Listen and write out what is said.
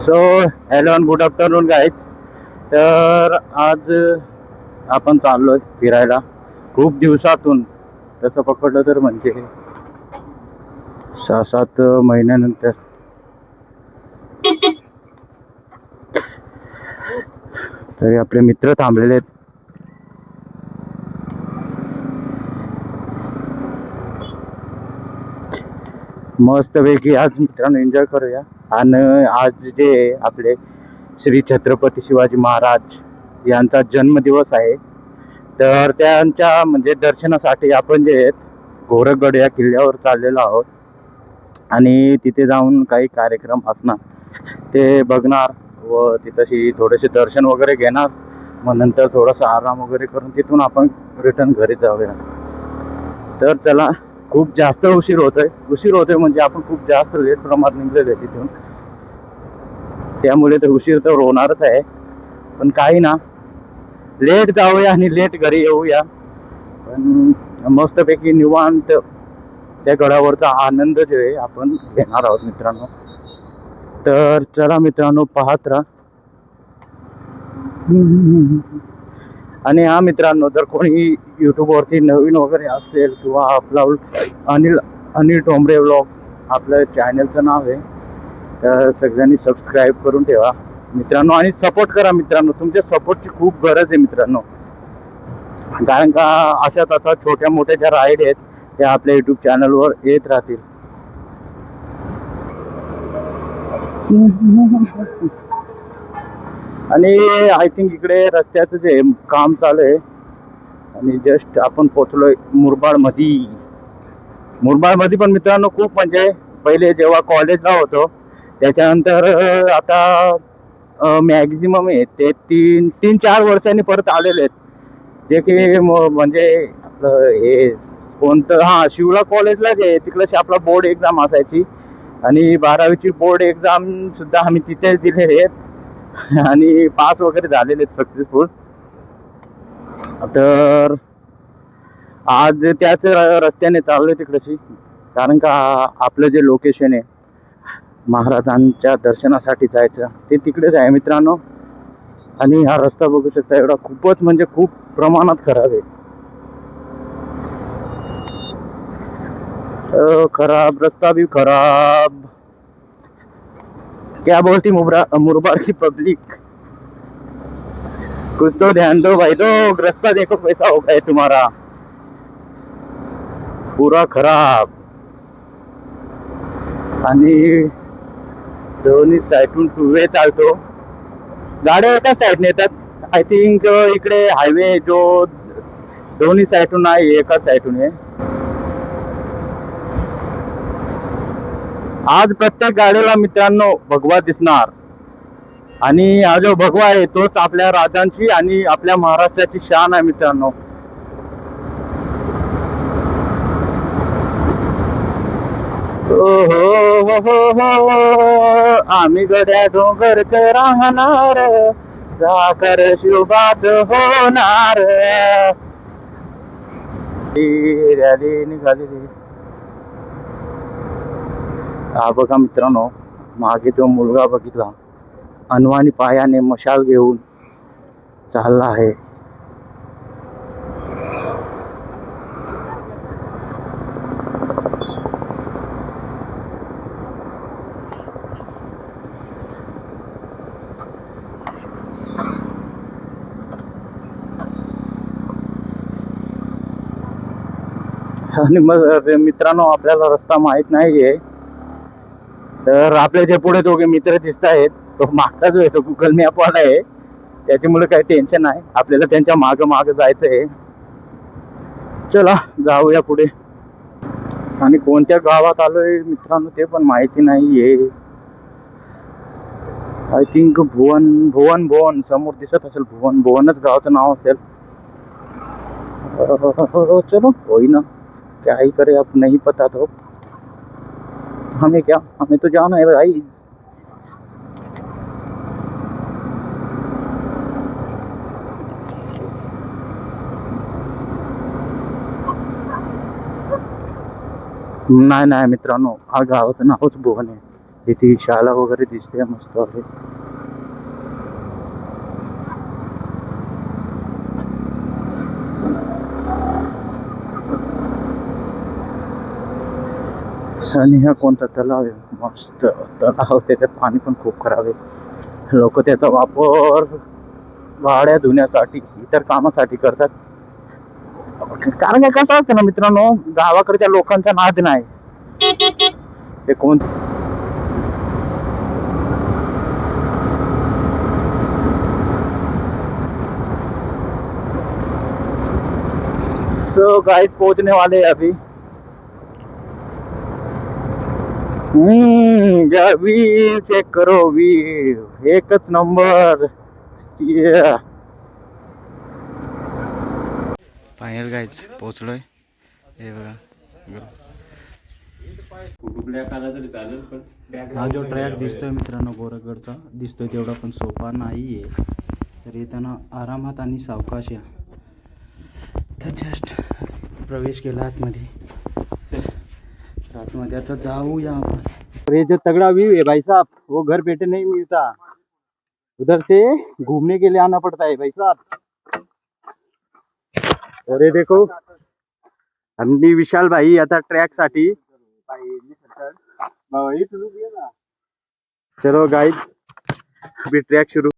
So hello and good afternoon guys तर आज आपण चाललोय फिरायला. खूप दिवसातून. तसं पकडलं तर म्हणजे सहा सात महिन्यानंतर. तरी आपले मित्र थांबलेले आहेत. मस्तपैकी आज मित्रांनो एन्जॉय करूया. आणि आज जे आपले श्री छत्रपती शिवाजी महाराज यांचा जन्मदिवस आहे तर त्यांच्या म्हणजे दर्शनासाठी आपण जे आहेत गोरखगड या किल्ल्यावर चाललेलो आहोत. आणि तिथे जाऊन काही कार्यक्रम असणार ते बघणार व तिथंशी थोडेसे दर्शन वगैरे घेणार. मग नंतर थोडासा आराम वगैरे करून तिथून आपण रिटर्न घरी जाऊया. तर चला खूप जास्त उशीर होतोय. उशीर होतोय म्हणजे आपण खूप जास्त लेट प्रमाणात निघलेलो आहे तिथून. त्यामुळे तर उशीर तर होणारच आहे. पण काही ना लेट जाऊया आणि लेट घरी येऊया. पण मस्तपैकी निवांत त्या गडावरचा आनंद जे आहे आपण घेणार आहोत मित्रांनो. तर चला मित्रांनो पाहत राहा. आणि हा मित्रांनो जर कोणी यूट्यूबवरती नवीन वगैरे असेल किंवा आपला अनिल अनिल टोंबरे व्लॉग्स आपलं चॅनलचं नाव आहे. तर सगळ्यांनी सबस्क्राईब करून ठेवा. मित्रांनो आणि सपोर्ट करा मित्रांनो. तुमच्या सपोर्टची खूप गरज आहे मित्रांनो. कारण का अशात आता छोट्या मोठ्या ज्या राईड आहेत त्या आपल्या यूट्यूब चॅनलवर येत राहतील. आणि आय थिंक इकडे रस्त्याचं जे काम चालू आहे आणि जस्ट आपण पोचलोय मुरबाड मुरबाडमध्ये मुरबाडमध्ये पण मित्रांनो खूप म्हणजे पहिले जेव्हा कॉलेजला होतो त्याच्यानंतर आता मॅक्झिमम आहे ते तीन तीन चार वर्षांनी परत आलेले आहेत. जे की म- म्हणजे आपलं हे कोणतं हा शिवला कॉलेजलाच आहे. तिकडे आपला बोर्ड एक्झाम असायची. आणि बारावीची बोर्ड एक्झाम सुद्धा आम्ही तिथेच दिलेले आहेत. आणि पास वगैरे झालेले आहेत सक्सेसफुल तर आज त्याच रस्त्याने चाललोय तिकडशी कारण का आपलं जे लोकेशन आहे महाराजांच्या दर्शनासाठी जायचं ते तिकडेच आहे मित्रांनो. आणि हा रस्ता बघू शकता एवढा खूपच म्हणजे खूप प्रमाणात खराब आहे. खराब रस्ता भी खराब. क्या बोलती मुबरा मुरबाड की पब्लिक कुछ तो ध्यान दो भाई लोग रास्ता देखो कैसा हो गया तुम्हारा। पूरा खराब। आणि दोन्ही साईडून टू वे चालतो. गाड्या एका साईडने येतात. आय थिंक इकडे हायवे जो दोन्ही साईडून आहे एका साईडून आहे. आज प्रत्येक गाडीला मित्रांनो भगवा दिसणार. आणि हा जो भगवा आहे तोच आपल्या राजांची आणि आपल्या महाराष्ट्राची शान आहे मित्रांनो. ओ हो हो हो हो आम्ही गड्या डोंगरच राहणार जाकर शिवबाच होणार. रॅली निघालेली. हा बघा मित्रांनो मागे तो मुलगा बघितला. अनवाणी पायाने मशाल घेऊन चालला आहे. आणि मग मित्रांनो आपल्याला रस्ता माहीत नाहीये. तर आपले जे पुढे दोघे मित्र दिसत आहेत तो मागताच जो आहे तो गुगल मॅपवाला आहे त्याच्यामुळे काही टेन्शन नाही. आपल्याला त्यांच्या माग माग जायचंय. चला जाऊया पुढे. आणि कोणत्या गावात आलोय मित्रांनो ते पण माहिती नाहीये. आय थिंक भुवन भुवन भुवन समोर दिसत असेल भुवन भुवनच गावाचं नाव असेल. हो, चलो होई ना. क्या ही करे आप नहीं पता तो. हमें क्या हमें तो जाना है भाई नाही नाही मित्रांनो हा गावाचं नावच भुवन आहे इथे शाळा वगैरे दिसते मस्त आहे. आणि हा कोणता तलाव आहे? मस्त तलाव त्याच्यात पाणी पण खूप खराब आहे. लोक त्याचा वापर वाड्या धुण्यासाठी इतर कामासाठी करतात. कारण काय कसं असतं ना मित्रांनो गावाकडच्या लोकांचा नाद नाही. ते कोण सो गाइस पहुंचने वाले अभी हम्म चेक करो व्यू एकच नंबर फायनल गाईज पोचलोय हे बघा. हा जो ट्रॅक दिसतोय मित्रांनो गोरगडचा दिसतोय तेवढा पण सोपा नाही आहे तर येताना आरामात आणि सावकाश या. तर जस्ट प्रवेश केला आतमध्ये. आतमध्ये आता जाऊया आपण. ये जो तगड़ा व्यू है भाई साहब वो घर बैठे नहीं मिलता उधर से घूमने के लिए आना पड़ता है भाई साहब और ये देखो. हमनी विशाल भाई आता ट्रॅकसाठी. चलो गाइस अभी ट्रॅक शुरू